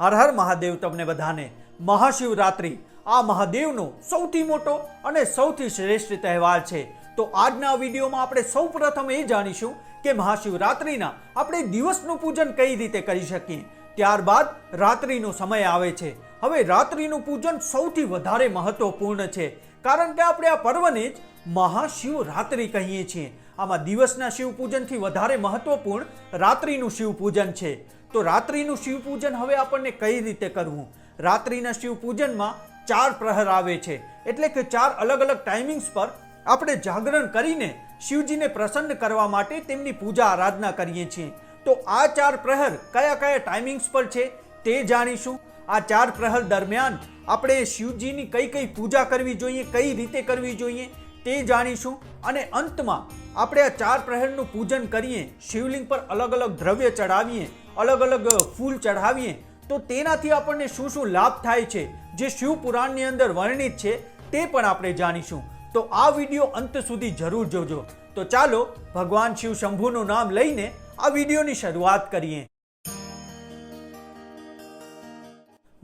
હર હર મહાદેવ તમને બધાને. મહાશિવરાત્રિ. આ મહાદેવનો સૌથી મોટો અને સૌથી શ્રેષ્ઠ તહેવાર છે. તો આજના વિડીયોમાં આપણે સૌ પ્રથમ એ જાણીશું કે મહાશિવરાત્રિના આપણે દિવસનું પૂજન કઈ રીતે કરી શકીએ. ત્યારબાદ રાત્રિનો સમય આવે છે. હવે રાત્રિનું પૂજન સૌથી વધારે મહત્વપૂર્ણ છે. કારણ કે આપણે આ પર્વને જ મહાશિવરાત્રિ કહીએ છીએ. આમાં દિવસના શિવ પૂજનથી વધારે મહત્વપૂર્ણ રાત્રિનું શિવ પૂજન છે. તો રાત્રિનું શિવ પૂજન હવે આપણને કઈ રીતે કરવું? રાત્રિના શિવ પૂજનમાં ચાર પ્રહર આવે છે. એટલે કે ચાર અલગ અલગ ટાઈમિંગ્સ પર આપણે જાગરણ કરીને શિવજીને પ્રસન્ન કરવા માટે તેમની પૂજા આરાધના કરીએ છીએ. તો આ ચાર પ્રહર કયા કયા ટાઈમિંગ્સ પર છે તે જાણીશું. આ ચાર પ્રહર દરમિયાન આપણે શિવજીની કઈ કઈ પૂજા કરવી જોઈએ, કઈ રીતે કરવી જોઈએ તે જાણીશું. અને અંતમાં આપણે આ ચાર પ્રહરનું પૂજન કરીએ, શિવલિંગ પર અલગ અલગ દ્રવ્ય ચડાવીએ અલગ અલગ ફૂલ ચઢાવીએ, તો તેનાથી આપણને શું શું લાભ થાય છે, જે શિવ પુરાણની અંદર વર્ણિત છે, તે પણ આપણે જાણીશું. તો આ વીડિયો અંત સુધી જરૂર જોજો. તો ચાલો, ભગવાન શિવ શંભુનું નામ લઈને આ વિડીયોની શરૂઆત કરીએ.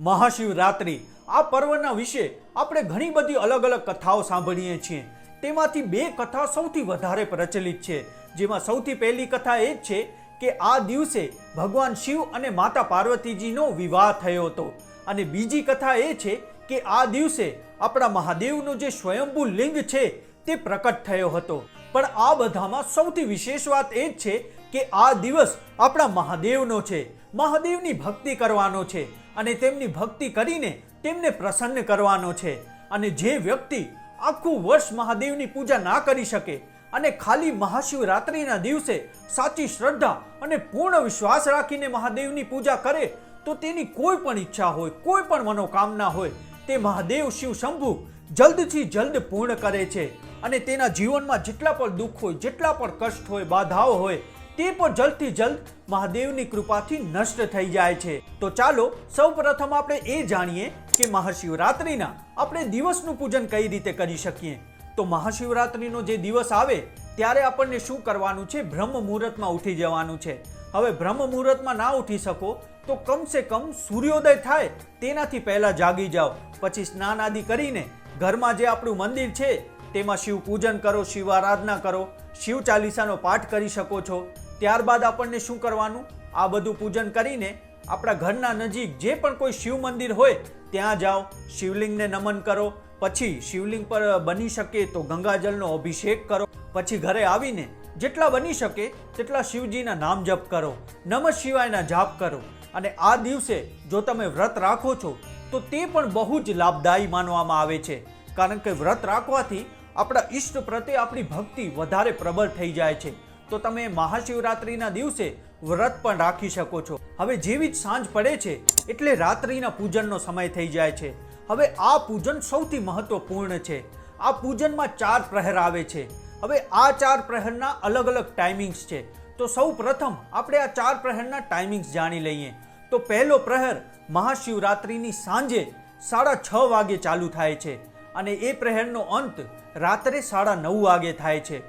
મહાશિવરાત્રિ. આ પર્વના વિશે આપણે ઘણી બધી અલગ અલગ કથાઓ સાંભળીએ છીએ. તેમાંથી બે કથા સૌથી વધારે પ્રચલિત છે. જેમાં સૌથી પહેલી કથા એ જ છે કે આ દિવસે ભગવાન શિવ અને માતા પાર્વતીજીનો વિવાહ થયો હતો. અને બીજી કથા એ છે કે આ દિવસે આપણા મહાદેવનો જે સ્વયંભૂ લિંગ છે તે પ્રકટ થયો હતો. પણ આ બધામાં સૌથી વિશેષ વાત એ જ છે કે આ દિવસ આપણા મહાદેવનો છે. મહાદેવની ભક્તિ કરવાનો છે અને તેમની ભક્તિ કરીને તેમને પ્રસન્ન કરવાનો છે. અને જે વ્યક્તિ આખું વર્ષ મહાદેવની પૂજા ના કરી શકે અને ખાલી મહાશિવરાત્રિના દિવસે સાચી શ્રદ્ધા અને પૂર્ણ વિશ્વાસ રાખીને મહાદેવની પૂજા કરે તો તેની કોઈ પણ ઈચ્છા હોય, કોઈ પણ મનોકામના હોય, તે મહાદેવ શિવ શંભુ જલ્દથી જલ્દ પૂર્ણ કરે છે. અને તેના જીવનમાં જેટલા પણ દુઃખ હોય, જેટલા પણ કષ્ટ હોય, બાધાઓ હોય, તે પણ જલ્દથી જલ્દ મહાદેવની કૃપાથી નષ્ટ થઈ જાય છે. તો ચાલો સૌ પ્રથમ આપણે એ જાણીએ કે મહાશિવરાત્રિના આપણે દિવસનું પૂજન કઈ રીતે કરી શકીએ? તો મહાશિવરાત્રિનો જે દિવસ આવે, ત્યારે આપણને શું કરવાનું છે? બ્રહ્મ મુહૂર્તમાં ઉઠી જવાનું છે. હવે બ્રહ્મ મુહૂર્તમાં ના ઉઠી શકો, તો કમસે કમ સૂર્યોદય થાય, તેનાથી પહેલાં જાગી જાઓ. પછી સ્નાન આદિ કરીને ઘરમાં જે આપણું મંદિર છે, તેમાં શિવ પૂજન કરો, શિવ આરાધના કરો, શિવ ચાલીસાનો પાઠ કરી શકો છો. ત્યારબાદ આપણને શું કરવાનું? આ બધું પૂજન કરીને આપણા ઘરના નજીક જે પણ કોઈ શિવ મંદિર હોય, ત્યાં જાઓ, શિવલિંગને નમન કરો પછી શિવલિંગ પર બની શકે તો ગંગાજળનો અભિષેક કરો. પછી ઘરે આવીને જેટલા બની શકે તેટલા શિવજીના નામ જપ કરો. નમઃ શિવાયના જાપ કરો. અને આ દિવસે જો તમે વ્રત રાખો છો, તો તે પણ બહુ જ લાભદાયી માનવામાં આવે છે. કારણ કે વ્રત રાખવાથી આપણા ઈષ્ટ પ્રત્યે આપણી ભક્તિ વધારે પ્રબળ થઈ જાય છે. તો તમે મહાશિવરાત્રિના દિવસે વ્રત પણ રાખી શકો છો. હવે જેવી જ સાંજ પડે છે, એટલે રાત્રિના પૂજનનો સમય થઈ જાય છે. હવે આ પૂજન સૌથી મહત્વપૂર્ણ છે. આ પૂજનમાં ચાર પ્રહર આવે છે. હવે આ ચાર પ્રહરના અલગ અલગ ટાઈમિંગ્સ છે. તો સૌ પ્રથમ આપણે આ ચાર પ્રહરના ટાઈમિંગ્સ જાણી લઈએ. તો પહેલો પ્રહર મહાશિવરાત્રિની સાંજે સાડા છ વાગે ચાલુ થાય છે અને એ પ્રહરનો અંત રાત્રે સાડા નવ વાગે થાય છે.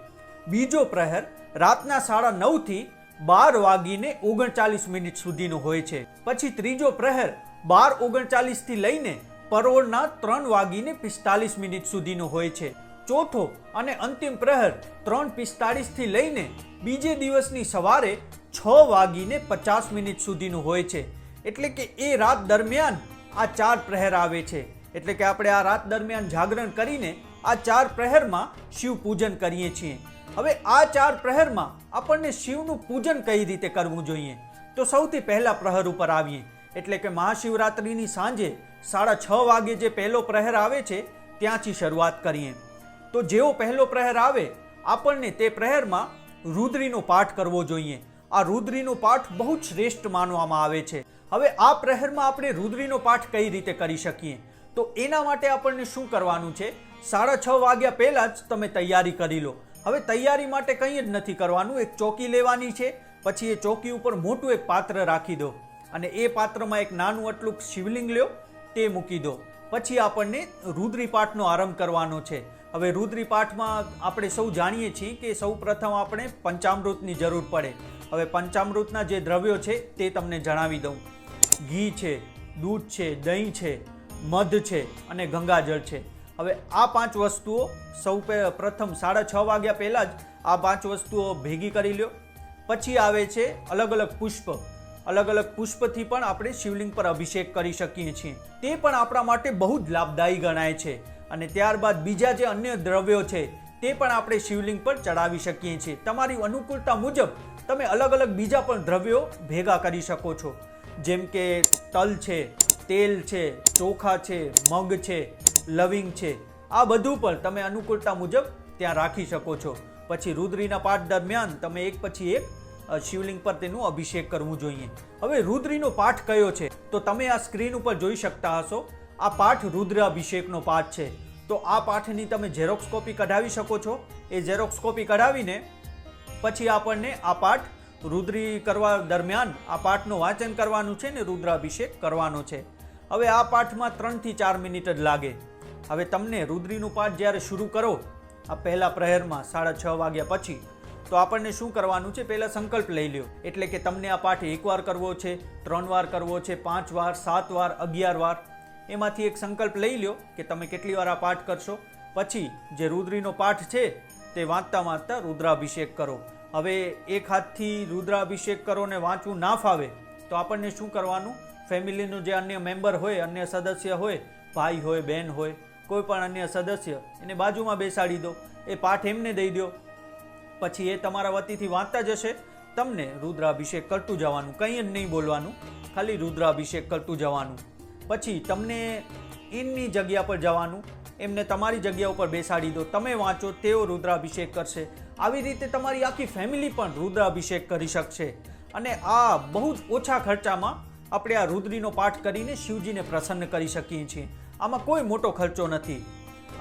બીજો પ્રહર રાતના સાડા નવથી બાર વાગીને ઓગણચાલીસ મિનિટ સુધીનો હોય છે. પછી ત્રીજો પ્રહર બાર ઓગણચાલીસથી લઈને પરોળના ત્રણ વાગીને પિસ્તાલીસ મિનિટ સુધીનો હોય છે. ચોથો અને અંતિમ પ્રહર ત્રણ પિસ્તાળીસથી લઈને બીજે દિવસની સવારે છ વાગીને પચાસ મિનિટ સુધીનું હોય છે. એટલે કે એ રાત દરમિયાન આ ચાર પ્રહર આવે છે. એટલે કે આપણે આ રાત દરમિયાન જાગરણ કરીને આ ચાર પ્રહરમાં શિવ પૂજન કરીએ છીએ. હવે આ ચાર પ્રહરમાં આપણને શિવનું પૂજન કઈ રીતે કરવું જોઈએ? તો સૌથી પહેલા પ્રહર ઉપર આવીએ. એટલે કે મહાશિવરાત્રિની સાંજે સાડા છ વાગે જે પહેલો પ્રહેર આવે છે, ત્યાંથી શરૂઆત કરીએ. તો જેવો પહેલો પ્રહેર આવે, આપણને તે પ્રહેરમાં રુદ્રીનો પાઠ કરવો જોઈએ. આ રુદ્રીનો પાઠ બહુ જ શ્રેષ્ઠ માનવામાં આવે છે. હવે આ પ્રહેરમાં આપણે રુદ્રીનો પાઠ કઈ રીતે કરી શકીએ? તો એના માટે આપણને શું કરવાનું છે? સાડા છ વાગ્યા પહેલાં જ તમે તૈયારી કરી લો. હવે તૈયારી માટે કંઈ જ નથી કરવાનું, એક ચોકી લેવાની છે. પછી એ ચોકી ઉપર મોટું એક પાત્ર રાખી દો. અને એ પાત્રમાં એક નાનું આટલું શિવલિંગ લ્યો. તે મૂકી દો. પછી આપણને રુદ્રી પાઠનો આરંભ કરવાનો છે. હવે રુદ્રી પાઠમાં આપણે સૌ જાણીએ છીએ કે સૌ પ્રથમ આપણે પંચામૃતની જરૂર પડે. હવે પંચામૃતના જે દ્રવ્યો છે તે તમને જણાવી દઉં. ઘી છે, દૂધ છે, દહીં છે, મધ છે અને ગંગાજળ છે. હવે આ પાંચ વસ્તુઓ સૌ પ્રથમ સાડા છ વાગ્યા પહેલાં જ આ પાંચ વસ્તુઓ ભેગી કરી લ્યો. પછી આવે છે અલગ અલગ પુષ્પ. અલગ અલગ પુષ્પથી પણ આપણે શિવલિંગ પર અભિષેક કરી શકીએ છીએ. તે પણ આપણા માટે બહુ જ લાભદાયી ગણાય છે. અને ત્યારબાદ બીજા જે અન્ય દ્રવ્યો છે, તે પણ આપણે શિવલિંગ પર ચડાવી શકીએ છીએ. તમારી અનુકૂળતા મુજબ તમે અલગ અલગ બીજા પણ દ્રવ્યો ભેગા કરી શકો છો. જેમ કે તલ છે, તેલ છે, ચોખા છે, મગ છે, લવિંગ છે. આ બધું પણ તમે અનુકૂળતા મુજબ ત્યાં રાખી શકો છો. પછી રુદ્રીના પાઠ દરમિયાન તમે એક પછી એક શિવલિંગ પર તેનું અભિષેક કરવું જોઈએ. હવે રુદ્રીનો પાઠ કયો છે? તો તમે આ સ્ક્રીન ઉપર જોઈ શકતા હશો, આ પાઠ રુદ્ર અભિષેકનો પાઠ છે. તો આ પાઠની તમે ઝેરોક્સ કોપી કઢાવી શકો છો. એ ઝેરોક્સ કોપી કઢાવીને પછી આપણને આ પાઠ રુદ્રી કરવા દરમિયાન આ પાઠનું વાંચન કરવાનું છે ને રુદ્રાભિષેક કરવાનો છે. હવે આ પાઠમાં ત્રણથી ચાર મિનિટ જ લાગે. હવે તમને રુદ્રીનું પાઠ જ્યારે શરૂ કરો, આ પહેલા પ્રહેરમાં સાડા છ વાગ્યા પછી તો આપણને શું કરવાનું છે? પહેલાં સંકલ્પ લઈ લ્યો. એટલે કે તમને આ પાઠ એકવાર કરવો છે, ત્રણ વાર કરવો છે, પાંચ વાર, સાત વાર, અગિયાર વાર. એમાંથી એક સંકલ્પ લઈ લ્યો કે તમે કેટલી વાર આ પાઠ કરશો. પછી જે રુદ્રીનો પાઠ છે, તે વાંચતા વાંચતા રુદ્રાભિષેક કરો. હવે એક હાથથી રુદ્રાભિષેક કરો ને વાંચવું ના ફાવે, તો આપણને શું કરવાનું? ફેમિલીનું જે અન્ય મેમ્બર હોય, અન્ય સદસ્ય હોય, ભાઈ હોય બહેન હોય, કોઈ પણ અન્ય સદસ્ય, એને બાજુમાં બેસાડી દો. એ પાઠ એમને દઈ દો. પછી એ તમારા વતીથી વાંચતા જશે. તમને રુદ્રાભિષેક કરતું જવાનું, કંઈ જ નહીં બોલવાનું, ખાલી રુદ્રાભિષેક કરતું જવાનું. પછી તમને એમની જગ્યા પર જવાનું, એમને તમારી જગ્યા ઉપર બેસાડી દો, તમે વાંચો, તેઓ રુદ્રાભિષેક કરશે. આવી રીતે તમારી આખી ફેમિલી પણ રુદ્રાભિષેક કરી શકશે. અને આ બહુ જ ઓછા ખર્ચામાં આપણે આ રુદ્રીનો પાઠ કરીને શિવજીને પ્રસન્ન કરી શકીએ છીએ. આમાં કોઈ મોટો ખર્ચો નથી.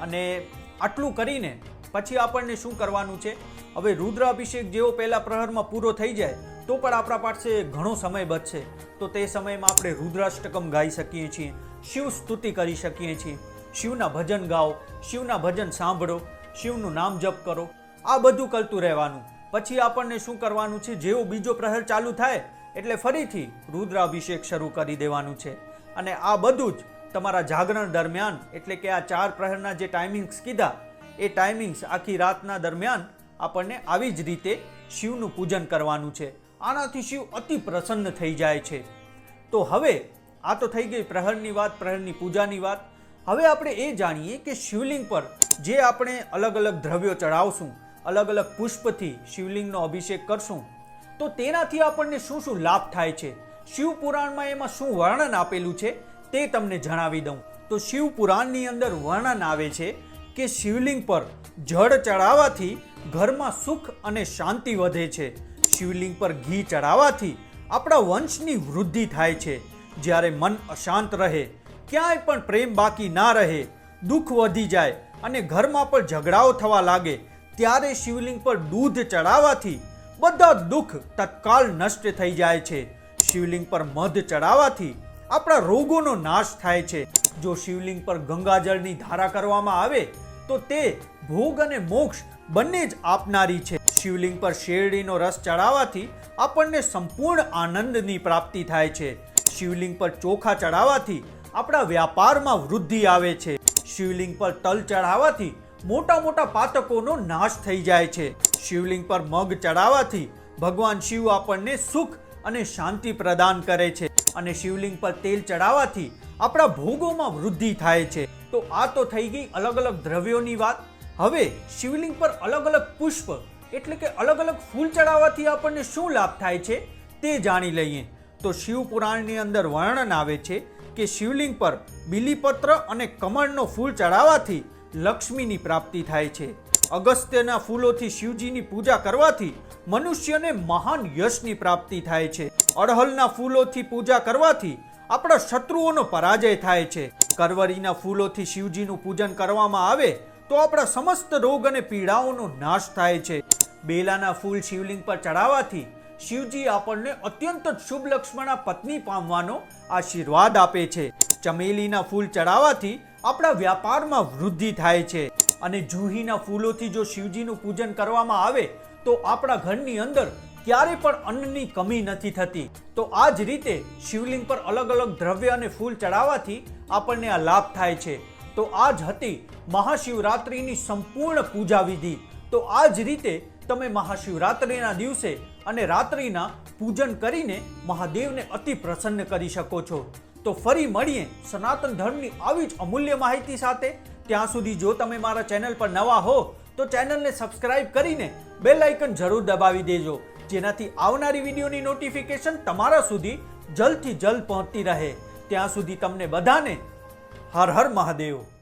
અને આટલું કરીને પછી આપણને શું કરવાનું છે? હવે રુદ્રાભિષેક જેવો પહેલા પ્રહરમાં પૂરો થઈ જાય, તો પણ આપણા પાસે ઘણો સમય બચશે. તો તે સમયમાં આપણે રુદ્રાષ્ટકમ ગાઈ શકીએ છીએ, શિવ સ્તુતિ કરી શકીએ છીએ. શિવના ભજન ગાઓ, શિવના ભજન સાંભળો, શિવનું નામ જપ કરો. આ બધું કરતું રહેવાનું. પછી આપણને શું કરવાનું છે? જેવો બીજો પ્રહર ચાલુ થાય, એટલે ફરીથી રુદ્રાભિષેક શરૂ કરી દેવાનું છે. અને આ બધું જ તમારા જાગરણ દરમિયાન, એટલે કે આ ચાર પ્રહરના જે ટાઈમિંગ્સ કીધા, એ ટાઈમિંગ્સ આખી રાતના દરમિયાન આપણને આવી જ રીતે શિવનું પૂજન કરવાનું છે. આનાથી શિવ અતિ પ્રસન્ન થઈ જાય છે. તો હવે આ તો થઈ ગઈ પ્રહરની વાત, પ્રહરની પૂજાની વાત. હવે આપણે એ જાણીએ કે શિવલિંગ પર જે આપણે અલગ અલગ દ્રવ્યો ચડાવશું અલગ અલગ પુષ્પથી શિવલિંગનો અભિષેક કરશું, તો તેનાથી આપણને શું શું લાભ થાય છે? શિવ પુરાણમાં એમાં શું વર્ણન આપેલું છે તે તમને જણાવી દઉં. તો શિવ પુરાણની અંદર વર્ણન આવે છે કે શિવલિંગ પર જળ ચડાવવાથી ઘરમાં સુખ અને શાંતિ વધે છે. શિવલિંગ પર ઘી ચડાવવાથી આપણા વંશની વૃદ્ધિ થાય છે. જ્યારે મન અશાંત રહે, ક્યાંય પણ પ્રેમ બાકી ના રહે, દુઃખ વધી જાય અને ઘરમાં પણ ઝઘડાઓ થવા લાગે, ત્યારે શિવલિંગ પર દૂધ ચડાવવાથી બધા દુઃખ તત્કાલ નષ્ટ થઈ જાય છે. શિવલિંગ પર મધ ચડાવવાથી આપણા રોગોનો નાશ થાય છે. જો શિવલિંગ પર ગંગાજળની ધારા કરવામાં આવે, તો તે ભોગ અને મોક્ષ બંને જ આપનારી છે. શિવલિંગ પર શેરડીનો રસ ચડાવવાથી આપણને સંપૂર્ણ આનંદની પ્રાપ્તિ થાય છે. શિવલિંગ પર ચોખા ચડાવવાથી આપણા વ્યાપારમાં વૃદ્ધિ આવે છે. શિવલિંગ પર તલ ચડાવવાથી મોટા મોટા પાતકોનો નાશ થઈ જાય છે. શિવલિંગ પર મગ ચડાવવાથી ભગવાન શિવ આપણને સુખ અને શાંતિ પ્રદાન કરે છે અને શિવલિંગ પર તેલ ચડાવવાથી આપણા ભોગોમાં વૃદ્ધિ થાય છે. તો આ તો થઈ ગઈ અલગ અલગ દ્રવ્યોની વાત. હવે શિવલિંગ પર અલગ અલગ પુષ્પ એટલે કે અલગ અલગ ફૂલ ચડાવવાથી આપણને શું લાભ થાય છે તે જાણી લઈએ. તો શિવ પુરાણની અંદર વર્ણન આવે છે કે શિવલિંગ પર બિલીપત્ર અને કમળનો ફૂલ ચડાવવાથી લક્ષ્મીની પ્રાપ્તિ થાય છે. અગસ્ત્યના ફૂલોથી શિવજીની પૂજા કરવાથી મનુષ્યને મહાન યશની પ્રાપ્તિ થાય છે. અડહલના ફૂલોથી પૂજા કરવાથી આપણા શત્રુઓનો પરાજય થાય છે. કરવરીના ફૂલોથી શિવજીનું પૂજન કરવામાં આવે તો આપણા સમસ્ત રોગ અને પીડાઓનો નાશ થાય છે. બેલાના ફૂલ શિવલિંગ પર ચડાવવાથી શિવજી આપણને અત્યંત શુભ લક્ષ્મણા પત્ની પામવાનો આશીર્વાદ આપે છે. ચમેલીના ફૂલ ચડાવવાથી આપણા વ્યાપારમાં વૃદ્ધિ થાય છે. અને જુહીના ફૂલોથી જો શિવજીનું પૂજન કરવામાં આવે, તો આપણા ઘરની અંદર ક્યારે પણ અન્નની કમી નથી થતી. તો આ જ રીતે શિવલિંગ પર અલગ અલગ દ્રવ્ય અને ફૂલ ચડાવવાથી આપણને આ લાભ થાય છે. તો આ જ હતી મહાશિવરાત્રિની સંપૂર્ણ પૂજા વિધિ. તો આ જ રીતે તમે મહાશિવરાત્રિના દિવસે અને રાત્રિના પૂજન કરીને મહાદેવને અતિ પ્રસન્ન કરી શકો છો. તો ફરી મળીએ સનાતન ધર્મની આવી જ અમૂલ્ય માહિતી સાથે. ત્યાં સુધી જો તમે મારા ચેનલ પર નવા હો, તો ચેનલને સબસ્ક્રાઇબ કરીને બેલ આઇકન જરૂર દબાવી દેજો, જેનાથી આવનારી વિડીયોની નોટિફિકેશન તમારા સુધી જલ્દથી જલ્દ પહોંચતી રહે. ત્યાં સુધી તમને બધાને હર હર મહાદેવ.